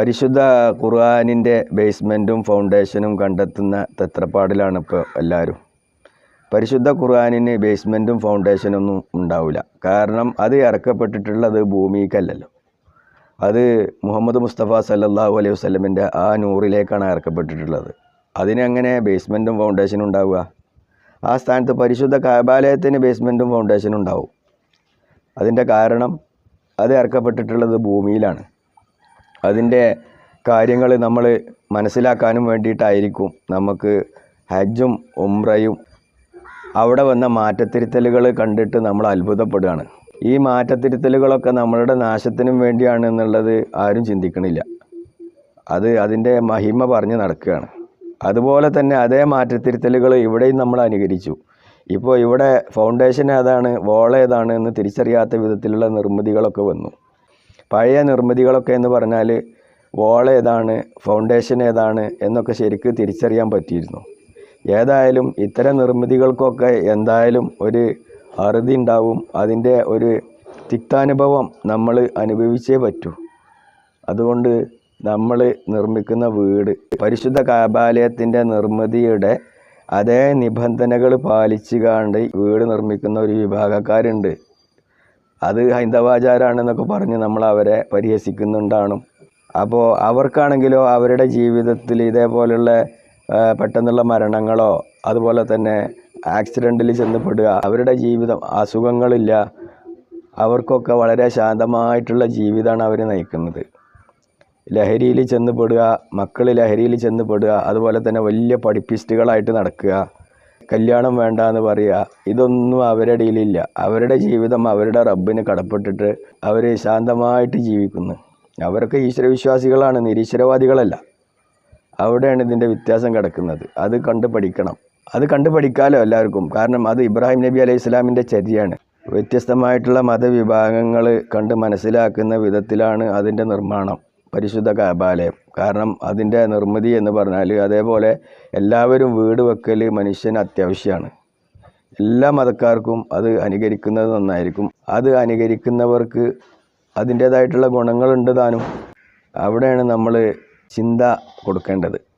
പരിശുദ്ധ ഖുർആാനിന്റെ ബേസ്മെന്റും ഫൗണ്ടേഷനും കണ്ടെത്തുന്ന തെത്രപ്പാടിലാണ് ഇപ്പോൾ എല്ലാവരും. പരിശുദ്ധ ഖുർആാനിന് ബേസ്മെന്റും ഫൗണ്ടേഷനൊന്നും ഉണ്ടാവില്ല. കാരണം അത് ഇറക്കപ്പെട്ടിട്ടുള്ളത് ഭൂമിക്കല്ലല്ലോ. അത് മുഹമ്മദ് മുസ്തഫ സല്ലാഹു അലൈഹി വസ്ലമിന്റെ ആ നൂറിലേക്കാണ് ഇറക്കപ്പെട്ടിട്ടുള്ളത്. അതിനെങ്ങനെ ബേസ്മെന്റും ഫൗണ്ടേഷനും ഉണ്ടാവുക? ആ സ്ഥാനത്ത് പരിശുദ്ധ കാബാലയത്തിന് ബേസ്മെന്റും ഫൗണ്ടേഷനും ഉണ്ടാവും. അതിന്റെ കാരണം അത് ഇറക്കപ്പെട്ടിട്ടുള്ളത് ഭൂമിയിലാണ്. അതിന്റെ കാര്യങ്ങൾ നമ്മൾ മനസ്സിലാക്കാനും വേണ്ടിയിട്ടായിരിക്കും നമുക്ക് ഹജ്ജും ഉംറയും അവിടെ വന്ന മാറ്റത്തിരുത്തലുകൾ കണ്ടിട്ട് നമ്മൾ അത്ഭുതപ്പെടുകയാണ്. ഈ മാറ്റത്തിരുത്തലുകളൊക്കെ നമ്മളുടെ നാശത്തിനും വേണ്ടിയാണ് എന്നുള്ളത് ആരും ചിന്തിക്കണില്ല. അത് അതിന്റെ മഹിമ പറഞ്ഞ് നടക്കുകയാണ്. അതുപോലെ തന്നെ അതേ മാറ്റത്തിരുത്തലുകൾ ഇവിടെയും നമ്മൾ അനുകരിച്ചു. ഇപ്പോൾ ഇവിടെ ഫൗണ്ടേഷൻ ഏതാണ് വോൾ ഏതാണ് എന്ന് തിരിച്ചറിയാത്ത വിധത്തിലുള്ള നിർമ്മിതികളൊക്കെ വന്നു. പഴയ നിർമ്മിതികളൊക്കെ എന്ന് പറഞ്ഞാൽ വോൾ ഏതാണ് ഫൗണ്ടേഷൻ ഏതാണ് എന്നൊക്കെ ശരിക്ക് തിരിച്ചറിയാൻ പറ്റിയിരുന്നു. ഏതായാലും ഇത്തരം നിർമ്മിതികൾക്കൊക്കെ എന്തായാലും ഒരു അറുതി ഉണ്ടാവും. അതിന്റെ ഒരു തിക്താനുഭവം നമ്മൾ അനുഭവിച്ചേ പറ്റൂ. അതുകൊണ്ട് നമ്മൾ നിർമ്മിക്കുന്ന വീട് പരിശുദ്ധ കാബാലയത്തിന്റെ നിർമ്മിതിയുടെ അതേ നിബന്ധനകൾ പാലിച്ചു കാണ്ട് വീട് നിർമ്മിക്കുന്ന ഒരു വിഭാഗക്കാരുണ്ട്. അത് ഹൈന്ദവാചാരാണെന്നൊക്കെ പറഞ്ഞ് നമ്മൾ അവരെ പരിഹസിക്കുന്നുണ്ടാണ്. അപ്പോൾ അവർക്കാണെങ്കിലോ അവരുടെ ജീവിതത്തിൽ ഇതേപോലുള്ള പെട്ടെന്നുള്ള മരണങ്ങളോ അതുപോലെ തന്നെ ആക്സിഡന്റിൽ ചെന്നപ്പെടുക അവരുടെ ജീവിതം അസുഖങ്ങളില്ല അവർക്കൊക്കെ വളരെ ശാന്തമായിട്ടുള്ള ജീവിതമാണ് അവർ നയിക്കുന്നത്. ലഹരിയിൽ ചെന്നപ്പെടുക മക്കൾ ലഹരിയിൽ ചെന്നപ്പെടുക അതുപോലെ തന്നെ വലിയ പഠിപ്പിസ്റ്റുകളായിട്ട് നടക്കുക കല്യാണം വേണ്ട എന്ന് പറയുക ഇതൊന്നും അവരുടെ ഇടയിലില്ല. അവരുടെ ജീവിതം അവരുടെ റബ്ബിന് കടപ്പെട്ടിട്ട് അവർ ശാന്തമായിട്ട് ജീവിക്കുന്നു. അവരൊക്കെ ഈശ്വരവിശ്വാസികളാണ് നിരീശ്വരവാദികളല്ല. അവിടെയാണ് ഇതിന്റെ വ്യത്യാസം കിടക്കുന്നത്. അത് കണ്ട് പഠിക്കണം. അത് കണ്ടു പഠിക്കാമല്ലോ എല്ലാവർക്കും. കാരണം അത് ഇബ്രാഹിം നബി അലൈഹി ഇസ്ലാമിന്റെ ചര്യയാണ് വ്യത്യസ്തമായിട്ടുള്ള മതവിഭാഗങ്ങൾ കണ്ട് മനസ്സിലാക്കുന്ന വിധത്തിലാണ് അതിന്റെ നിർമ്മാണം. പരിശുദ്ധ കാബാലയം കാരണം അതിന്റെ നിർമ്മിതി എന്ന് പറഞ്ഞാൽ അതേപോലെ എല്ലാവരും വീട് വെക്കൽ മനുഷ്യന് അത്യാവശ്യമാണ് എല്ലാ മതക്കാർക്കും അത് അനുകരിക്കുന്നത് നന്നായിരിക്കും. അത് അനുകരിക്കുന്നവർക്ക് അതിന്റേതായിട്ടുള്ള ഗുണങ്ങളുണ്ട് താനും. അവിടെയാണ് നമ്മൾ ചിന്ത കൊടുക്കേണ്ടത്.